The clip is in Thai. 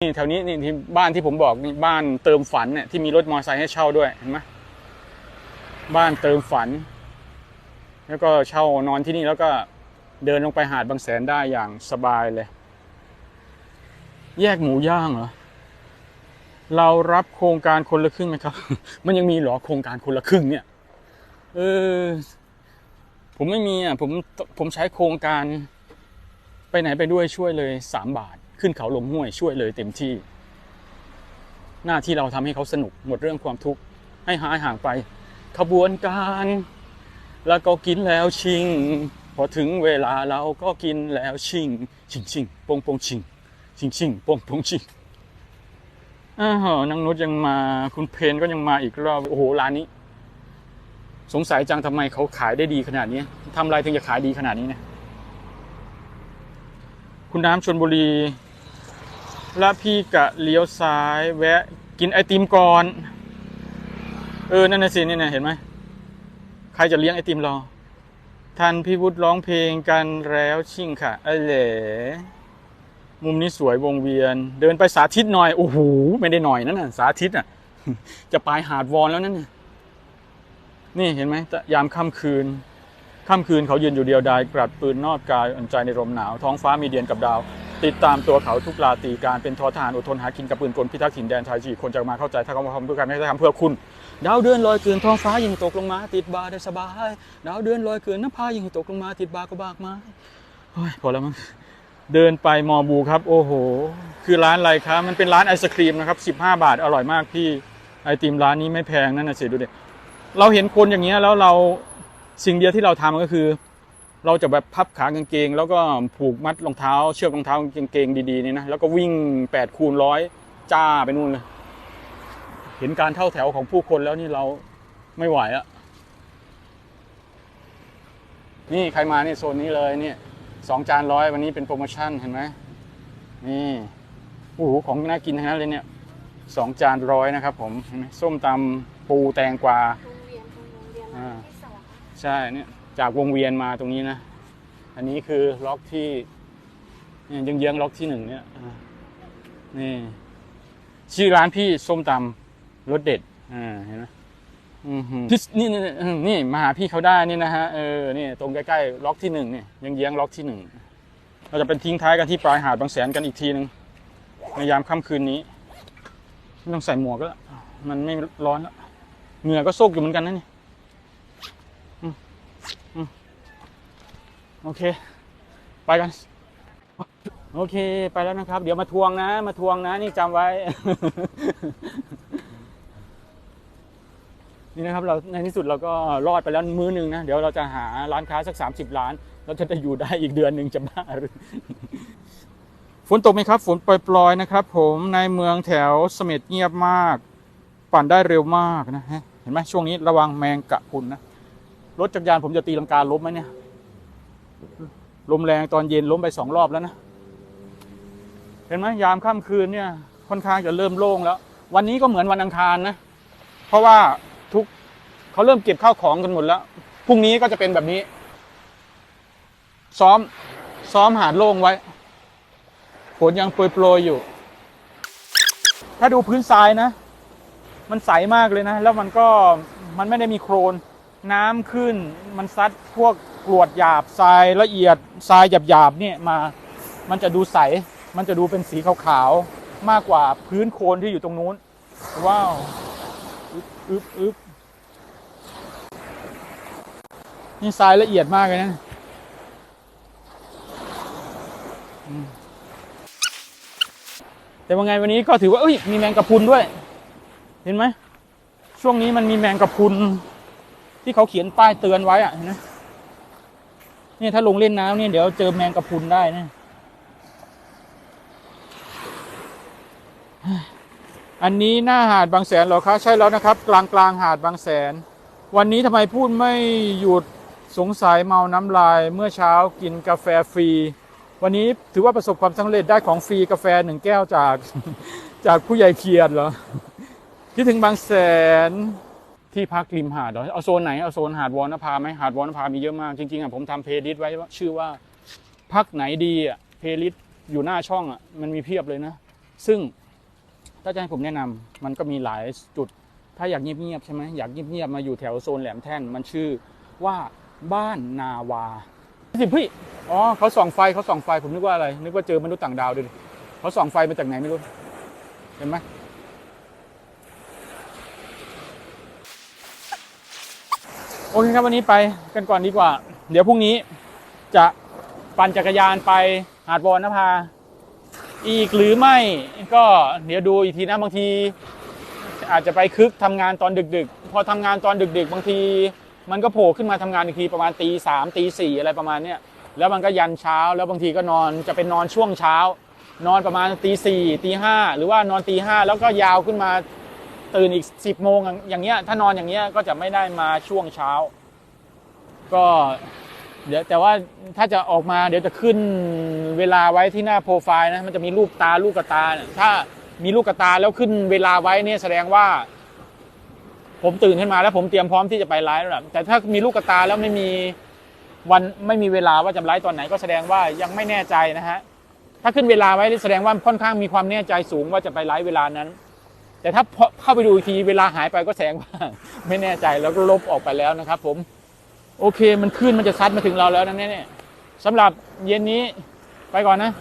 นี่แถวนี้นี่ที่บ้านที่ผมบอกนี่บ้านเติมฝันเนี่ยที่มีรถมอเตอร์ไซค์ให้เช่าด้วยเห็นไหมบ้านเติมฝัน แล้วก็เช่านอนที่นี่แล้วก็เดินลงไปหาดบางแสนได้อย่างสบายเลย แยกหมูย่างเหรอเรารับโครงการคนละครึ่งไหมครับ มันยังมีหรอโครงการคนละครึ่งเนี่ย เออ ผมไม่มีอะผมผมใช้โครงการไปไหนไปด้วยช่วยเลยสามบาท ขึ้นเขาลงห้วยช่วยเลยเต็มที่ หน้าที่เราทำให้เขาสนุกหมดเรื่องความทุกข์ให้หายห่างไป ขบวนการ แล้วก็กินแล้วชิง พอถึงเวลาเราก็กินแล้วชิง ชิงชิงปงปงชิง ชิงชิงปงปงชิงอ้าวนางนุชยังมาคุณเพนก็ยังมาอีกรอบโอ้โหร้านนี้ สงสัยจังทำไมเขาขายได้ดีขนาดนี้ทำอะไรถึงจะขายดีขนาดนี้เนี่ยคุณน้ำชนบุรี แล้วพี่กะเลี้ยวซ้าย แวะกินไอติมก่อน เออ นั่นน่ะสินี่นะเห็นไหม ใครจะเลี้ยงไอติมรอ ทันพี่วุฒิร้องเพลงกันแล้วชิ่งค่ะไอ้เหลมุมนี้สวยวงเวียน เดินไปสาธิตหน่อย โอ้โห ไม่ได้หน่อยนั่นน่ะ สาธิตอะ จะปลายหาดวอนแล้วนั่นน่ะนี่เห็นไหมยามค่ำคืนค่ำคืนเขายืนอยู่เดียวดายกรัดปืนนอดกายอ่อนใจในลมหนาว ท้องฟ้ามีเดียนกับดาว ติดตามตัวเขาทุกราตรีการเป็นทอทหารอดทนหากินกับปืนกลพิทักษ์ถิ่นแดนไทยจีคนจะมาเข้าใจถ้าเขามาทำเพื่อการไม่ได้ทำเพื่อคุณ ดาวเดือนลอยเกลื่อนท้องฟ้ายิงตกลงมาติดบาได้สบายดาวเดือนลอยเกลื่อนน้ำพายิงตกลงมาติดบาก็บากไมาโอ้ยพอแล้วมั้งเดินไปมอบูครับ โอ้โห คือร้านอะไรครับมันเป็นร้านไอศครีมนะครับ 15 บาทอร่อยมากพี่ไอติมร้านนี้ไม่แพงนั่นนะสิดูเดิเราเห็นคนอย่างเงี้ยแล้วเราสิ่งเดียวที่เราทำก็คือ เราจะแบบพับขากางเกง แล้วก็ผูกมัดรองเท้า เชือกรองเท้ากางเกงดีๆนี่นะแล้วก็วิ่ง8คูณร้อยจ้าไปนู่นเลยเห็นการเข้าแถวของผู้คนแล้วนี่เราไม่ไหวอะนี่ใครมานี่โซนนี้เลยเนี่ยสองจานร้อยวันนี้เป็นโปรโมชั่นเห็นไหมนี่โอ้โหของน่ากินทั้งนั้นเลยเนี่ยสองจานร้อยนะครับ ผมเห็นไหมส้มตำปูแตงกวาวงเวียนตรงวงเวียนอ่าที่สองใช่เนี่ย จากวงเวียนมาตรงนี้นะ อันนี้คือล็อกที่เนี่ยเยื้องล็อกที่หนึ่งเนี่ยนี่ชื่อร้านพี่ส้มตำรสเด็ดอ่าเห็นไหมอือหือพี่นี่นี่นี่มาหาพี่เขาได้นี่นะฮะเออนี่ตรงใกล้ๆล็อกที่หนึ่งเนี่ยยังเยื้องล็อกที่หนึ่งเราจะเป็นทิ้งท้ายกันที่ปลายหาดบางแสนกันอีกทีหนึ่งในยามค่ำคืนนี้ไม่ต้องใส่หมวกแล้วมันไม่ร้อนแล้วเหงื่อก็โซกอยู่เหมือนกันนะนี่ โอเค ไปกัน โอเค ไปแล้วนะครับ เดี๋ยวมาทวงนะ มาทวงนะ นี่จำไว้ นี่นะครับ เราในที่สุดเราก็รอดไปแล้วมื้อหนึ่งนะ เดี๋ยวเราจะหาร้านค้าสัก 30ล้าน เราจะได้อยู่ได้อีกเดือนหนึ่งจะบ้าหรือฝนตกไหมครับ ฝนปล่อยๆนะครับ ผมในเมืองแถวเสม็ดเงียบมาก ปั่นได้เร็วมากนะฮะเห็นไหมช่วงนี้ระวังแมงกะพุนนะรถจักรยานผมจะตีลังกาล้มไหมเนี่ย ลมแรงตอนเย็นล้มไปสองรอบแล้วนะ เห็นไหมยามค่ำคืนเนี่ยค่อนข้างจะเริ่มโล่งแล้ว วันนี้ก็เหมือนวันอังคารนะ เพราะว่าทุกเขาเริ่มเก็บข้าวของกันหมดแล้วพรุ่งนี้ก็จะเป็นแบบนี้ ซ้อมซ้อมหาดโล่งไว้ฝนยังโปรยๆอยู่ ถ้าดูพื้นทรายนะ มันใสมากเลยนะ แล้วมันก็มันไม่ได้มีโครน น้ำขึ้นมันซัดพวกกรวดหยาบทรายละเอียดทรายหยาบๆเนี่ยมา มันจะดูใส มันจะดูเป็นสีขาวๆมากกว่าพื้นโคลนที่อยู่ตรงนู้น ว้าวอึ๊บอึ๊บอึ๊บนี่ทรายละเอียดมากเลยนะแต่ว่าไงวันนี้ก็ถือว่าเอ้ยมีแมงกะพรุนด้วย เห็นไหมช่วงนี้มันมีแมงกะพรุน ที่เขาเขียนป้ายเตือนไว้อะเห็นไหมเนี่ยถ้าลงเล่นน้ำเนี่ยเดี๋ยวเจอแมงกะพรุนได้นะอันนี้หน้าหาดบางแสนเหรอคะใช่แล้วนะครับ กลางกลางหาดบางแสน วันนี้ทำไมพูดไม่หยุดสงสัยเมาน้ำลาย เมื่อเช้ากินกาแฟฟรี วันนี้ถือว่าประสบความสำเร็จได้ของฟรีกาแฟหนึ่งแก้วจากจากผู้ใหญ่เคียดเหรอคิดถึงบางแสน ที่พักริมหาดเอเอาโซนไหนเอาโซนหาดวอนภาไหมหาดวอนภามีเยอะมากจริงๆอะผมทำเพลย์ลิสต์ไว้ว่าชื่อว่าพักไหนดีอะเพลย์ลิสต์อยู่หน้าช่องอะมันมีเพียบเลยนะ ซึ่งถ้าจะให้ผมแนะนำมันก็มีหลายจุด ถ้าอยากเงียบๆใช่ไหมอยากเงียบๆมาอยู่แถวโซนแหลมแท่นมันชื่อว่าบ้านนาวาสิพี่อ๋อเขาส่องไฟเขาส่องไฟผมนึกว่าอะไร นึกว่าเจอมนุษย์ต่างดาวด้วยดิเขาส่องไฟมาจากไหนไม่รู้ เห็นไหม โอเคครับวันนี้ไปกันก่อนดีกว่า เดี๋ยวพรุ่งนี้จะปั่นจักรยานไปหาดวอนนภาอีกหรือไม่ก็เดี๋ยวดูอีกทีนะบางที อาจจะไปคึกทำงานตอนดึก ๆ พอทำงานตอนดึก ๆ บางที มันก็โผล่ขึ้นมาทำงานอีกทีประมาณตีสามตีสี่อะไรประมาณเนี้ยแล้วมันก็ยันเช้า แล้วบางทีก็นอนจะเป็นนอนช่วงเช้า นอนประมาณตีสี่ตีห้าหรือว่านอนตีห้าแล้วก็ยาวขึ้นมา ตื่นอีกสิบโมงอย่างเงี้ยถ้านอนอย่างเงี้ยก็จะไม่ได้มาช่วงเช้า ก็เดี๋ยวแต่ว่าถ้าจะออกมาเดี๋ยวจะขึ้นเวลาไว้ที่หน้าโปรไฟล์นะมันจะมีรูปตาลูกกระตาถ้ามีลูกกระตาแล้วขึ้นเวลาไว้เนี่ยแสดงว่า ผมตื่นขึ้นมาแล้วผมเตรียมพร้อมที่จะไปไลฟ์แล้วแต่ถ้ามีลูกกระตาแล้วไม่มีวันไม่มีเวลาว่าจะไลฟ์ตอนไหนก็แสดงว่ายังไม่แน่ใจนะฮะถ้าขึ้นเวลาไว้แสดงว่าค่อนข้างมีความแน่ใจสูงว่าจะไปไลฟ์เวลานั้น แต่ถ้าเข้าไปดูอีกทีเวลาหายไปก็แสงว่างไม่แน่ใจแล้วก็ลบออกไปแล้วนะครับผม โอเคมันขึ้นมันจะซัดมาถึงเราแล้วนะเนี่ยสำหรับเย็นนี้ไปก่อนนะ